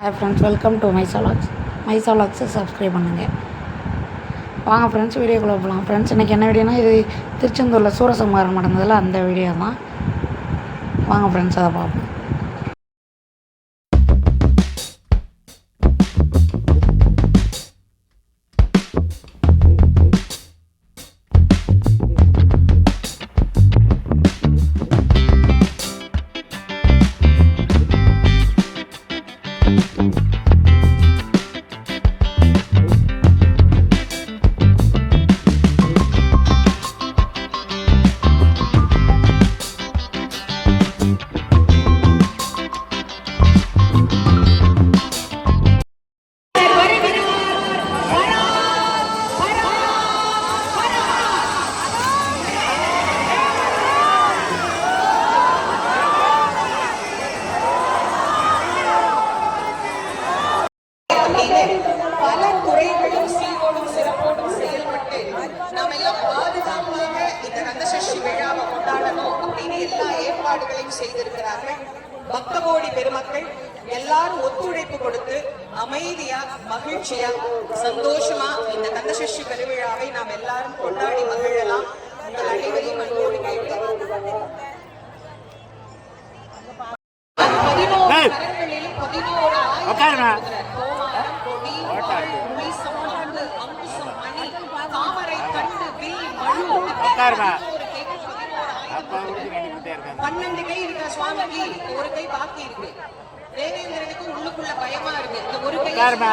Hi friends welcome to மைசாலாக்ஸ் மைசாலாக்ஸை subscribe பண்ணுங்கள் வாங்க ஃப்ரெண்ட்ஸ் வீடியோக்குள்ளே போகலாம் ஃப்ரெண்ட்ஸ் இன்றைக்கி என்ன வீடியோனா இது திருச்செந்தூரில் சூரசம்ஹாரம் நடந்ததில் அந்த வீடியோ தான் வாங்க ஃப்ரெண்ட்ஸ் அதை பார்ப்போம். ஏற்பாடுகளையும் செய்திருக்கிறார்கள். பக்த கோடி பெருமக்கள் எல்லாரும் ஒத்துழைப்பு கொடுத்து அமைதியா மகிழ்ச்சியா சந்தோஷமா இந்த கந்தசஷ்டி பெருவிழாவை நாம் எல்லாரும் கொண்டாடி மகிழலாம். உங்கள் அனைவரையும் அன்போடு கேட்டு பதினோரு பன்னெண்டு கை இருக்க சுவாமிக்கு ஒரு கை பாக்கி இருக்கு. தேவேந்திரனுக்கு உள்ளுக்குள்ள பயமா இருக்கு. இந்த ஒரு கை. உட்காருமா.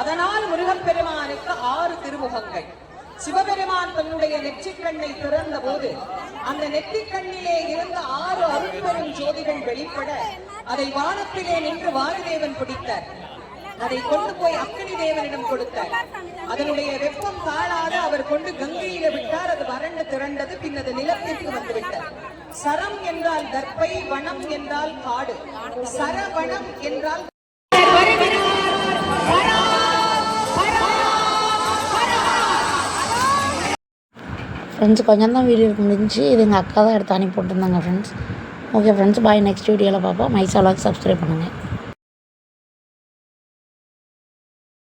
அதனால் முருகப்பெருமானுக்கு ஆறு திருமுகங்கள். சிவபெருமான் தன்னுடைய நெற்றிக்கண்ணை திறந்த போது அந்த நெற்றிக்கண்ணிலே இருந்த ஆறு அருட்பெரும் ஜோதிகள் வெளிப்பட அதை வானத்திலே நின்று வாயுதேவன் பிடித்தார். அதை கொண்டு போய் அக்னி தேவனிடம் கொடுத்தார். அதனுடைய வெப்பம் தாழாத அவர் கொண்டு கங்கையில விட்டார். அது வறண்டு திரண்டது பின் அது நிலத்திற்கு வந்து சரம் என்றால் தர்ப்பை வனம் என்றால் காடு. சரவணம் என்றால் ஃப்ரெண்ட்ஸ் கொஞ்சம் தான் வீடியோ முடிஞ்சு இது எங்கள் அக்கா தான் எடுத்து அனுப்பி விட்டுருந்தாங்க friends okay friends bye next வீடியோவில் பார்ப்போம் மைசாலாக் சப்ஸ்கிரைப் பண்ணுங்கள்